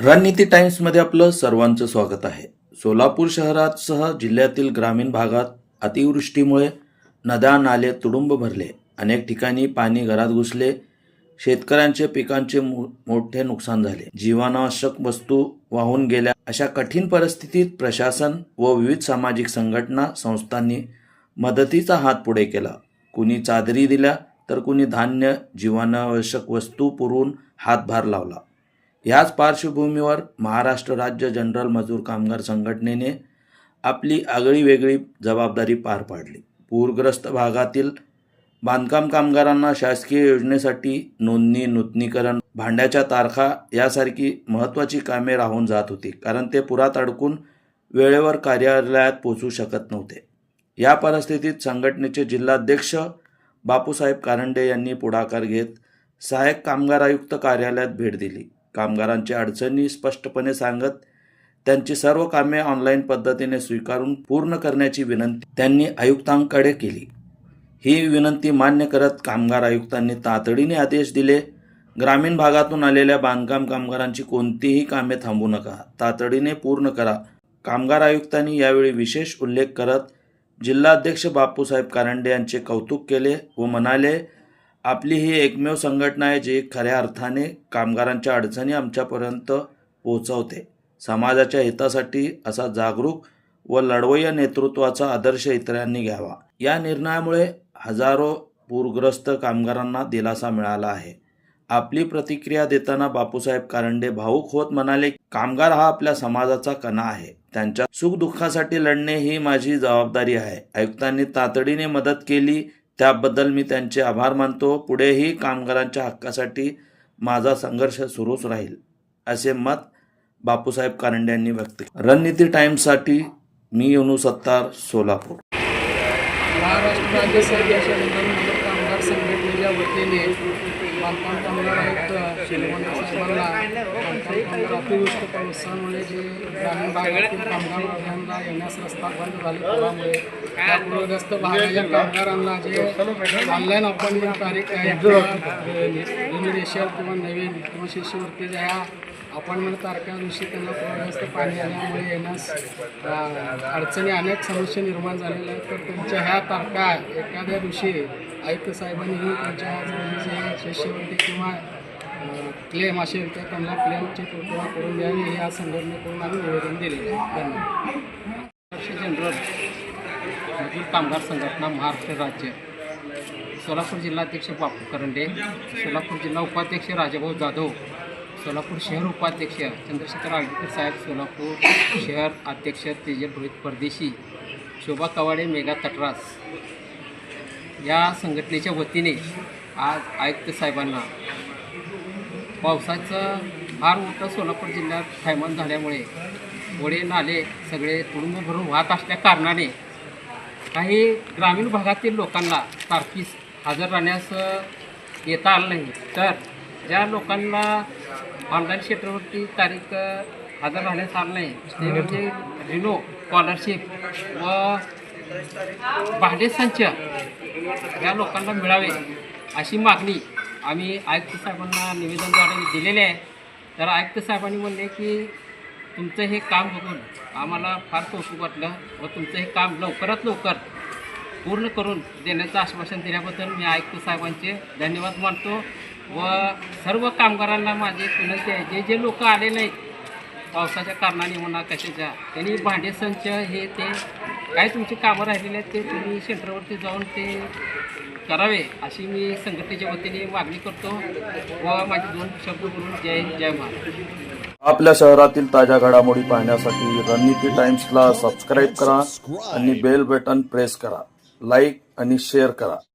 रणनीती टाइम्समध्ये आपलं सर्वांचं स्वागत आहे. सोलापूर शहरासह जिल्ह्यातील ग्रामीण भागात अतिवृष्टीमुळे नद्या नाले तुडुंब भरले. अनेक ठिकाणी पाणी घरात घुसले. शेतकऱ्यांचे पिकांचे मो- मोठे नुकसान झाले. जीवनावश्यक वस्तू वाहून गेल्या. अशा कठीण परिस्थितीत प्रशासन व विविध सामाजिक संघटना संस्थांनी मदतीचा हात पुढे केला. कुणी चादरी दिल्या तर कुणी धान्य जीवनावश्यक वस्तू पुरवून हातभार लावला. याच पार्श्वभूमीवर महाराष्ट्र राज्य जनरल मजूर कामगार संघटनेने आपली आगळी वेगळी जबाबदारी पार पाडली. पूरग्रस्त भागातील बांधकाम कामगारांना शासकीय योजनेसाठी नोंदणी नूतनीकरण भांड्याच्या तारखा यासारखी महत्त्वाची कामे राहून जात होती कारण ते पुरात अडकून वेळेवर कार्यालयात पोचू शकत नव्हते. या परिस्थितीत संघटनेचे जिल्हाध्यक्ष बापूसाहेब कारंडे यांनी पुढाकार घेत सहाय्यक कामगार आयुक्त कार्यालयात भेट दिली. कामगारांच्या अडचणी स्पष्टपणे सांगत त्यांची सर्व कामे ऑनलाईन पद्धतीने स्वीकारून पूर्ण करण्याची विनंती त्यांनी आयुक्तांकडे केली. ही विनंती मान्य करत कामगार आयुक्तांनी तातडीने आदेश दिले ग्रामीण भागातून आलेल्या बांधकाम कामगारांची कोणतीही कामे थांबू नका. तातडीने पूर्ण करा. कामगार आयुक्तांनी यावेळी विशेष उल्लेख करत जिल्हाध्यक्ष बापूसाहेब कारंडे यांचे कौतुक केले व म्हणाले आपली ही एकमेव संघटना आहे जी खऱ्या अर्थाने कामगारांच्या अडचणी आमच्यापर्यंत पोहोचवते. समाजाच्या हितासाठी असा जागरूक व लढवय्या नेतृत्वाचा आदर्श इतरांनी घ्यावा. या निर्णयामुळे हजारो पूरग्रस्त कामगारांना दिलासा मिळाला आहे. आपली प्रतिक्रिया देताना बापूसाहेब कारंडे भाऊक होत म्हणाले कामगार हा आपल्या समाजाचा कणा आहे. त्यांच्या सुखदुःखासाठी लढणे ही माझी जबाबदारी आहे. आयुक्तांनी तातडीने मदत केली त्याबद्दल मी त्यांचे आभार मानतो. पुढेही कामगारांच्या हक्कासाठी माझा संघर्ष सुरूच राहील असे मत बापूसाहेब कारंडे यांनी व्यक्त केले. रणनीती टाइम्ससाठी मी अनु सत्तार सोलापूर. महाराष्ट्र राज्य सरकारच्या कामगार संघटनेच्या वतीने बांधकाम कामगार आयुक्त श्रीमंत साहेबांना बांधकाम कामगार अतिवृष्ट पावसामुळे जे ग्रामीण भागातील कामगार अभियानला येण्यास रस्ता बंद झाले त्यामुळे पूरग्रस्त भागाच्या कामगारांना जे ऑनलाईन अपॉइंटमेंट तारीख आहे रेशल किंवा नवीन किंवा शिष्यवृत्ती ज्या ह्या अपॉइंटमेंट तारखा दिवशी त्यांना पूरग्रस्त पाणी आल्यामुळे येण्यास अडचणी अनेक समस्या निर्माण झालेल्या आहेत. तर त्यांच्या ह्या तारखा एखाद्या दिवशी आयुक्त साहेबांनीही त्यांच्या शिष्यवृत्ती किंवा क्लेम असेल तर त्यांना क्लेमची पूर्तता करून द्यावी हे या संघटनेकडून आम्ही निवेदन दिलेले आहे. धन्यवाद. जनरल मजूर कामगार संघटना महाराष्ट्र राज्य सोलापूर जिल्हाध्यक्ष बापू करंडे सोलापूर जिल्हा उपाध्यक्ष राजाभाऊ जाधव सोलापूर शहर उपाध्यक्ष चंद्रशेखर आळवीकर साहेब सोलापूर शहर अध्यक्ष तेजल रोहित परदेशी शोभा कवाडे मेघा तटरास या संघटनेच्या वतीने आज आयुक्त साहेबांना पावसाचं फार मोठं सोलापूर जिल्ह्यात थैमान झाल्यामुळे ओढे नाले सगळे तुडुंब भरून वाहत असल्या कारणाने काही ग्रामीण भागातील लोकांना तारखीस हजर राहण्यास येता आलं नाही. तर ज्या लोकांना ऑनलाईन क्षेत्रावरती तारीख हजर राहण्यास आलं नाही. ते म्हणजे रिनो स्कॉलरशिप व भाडे संच या लोकांना मिळावे अशी मागणी आम्ही आयुक्त साहेबांना निवेदनद्वारे दिलेले आहे. तर आयुक्त साहेबांनी म्हणले की तुमचं हे काम बघून आम्हाला फार कौतुक वाटलं व तुमचं हे काम लवकरात लवकर पूर्ण करून देण्याचं आश्वासन दिल्याबद्दल मी आयुक्त साहेबांचे धन्यवाद मानतो. व सर्व कामगारांना माझी विनंती आहे. जे जे लोक आले नाहीत पावसाच्या कारणाने म्हणा कशाच्या त्यांनी भांडे संच हे ते काय तुमची कामं राहिलेली आहेत ते तुम्ही सेंटरवरती जाऊन ते करावे अशी मी संघटनेच्या वतीने मागणी करतो व माझे दोन शब्द बोलून जय जय महाराष्ट्र. आपल्या शहरातील ताज्या घडामोडी पाहण्यासाठी रणनीती टाइम्सला सबस्क्राईब करा आणि बेल बटन प्रेस करा. लाईक आणि शेअर करा.